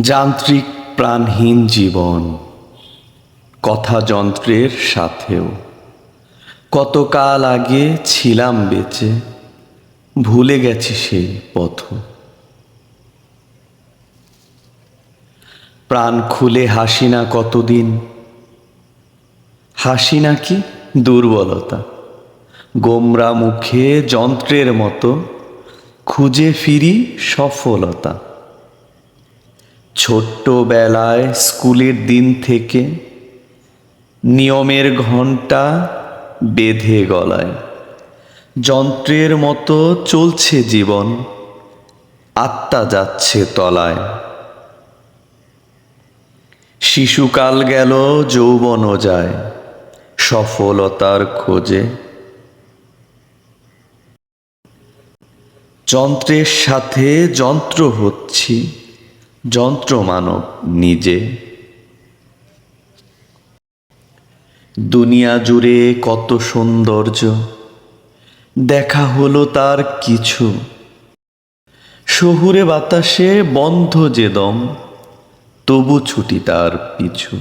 যান্ত্রিক প্রাণহীন জীবন কথা যন্ত্রের সাথেও। কতকাল আগে ছিলাম বেঁচে, ভুলে গেছি সেই পথ। প্রাণ খুলে হাসি না কতদিন? হাসি নাকি দুর্বলতা? গোমরা মুখে যন্ত্রের মতো, খুঁজে ফিরি সফলতা। ছোট্টবেলায় স্কুলের দিন থেকে নিয়মের ঘণ্টা বেঁধে গলায়। যন্ত্রের মতো চলছে জীবন, আত্মা যাচ্ছে তলায়। শিশুকাল গেল, যৌবনও যায়, সফলতার খোঁজে। যন্ত্রের সাথে যন্ত্র হচ্ছি। যন্ত্র মানব নিজে। দুনিয়া জুড়ে কত সৌন্দর্য, দেখা হলো তার কিছু। শহুরে বাতাসে বন্ধ যে দম, তবু ছুটি তার পিছু।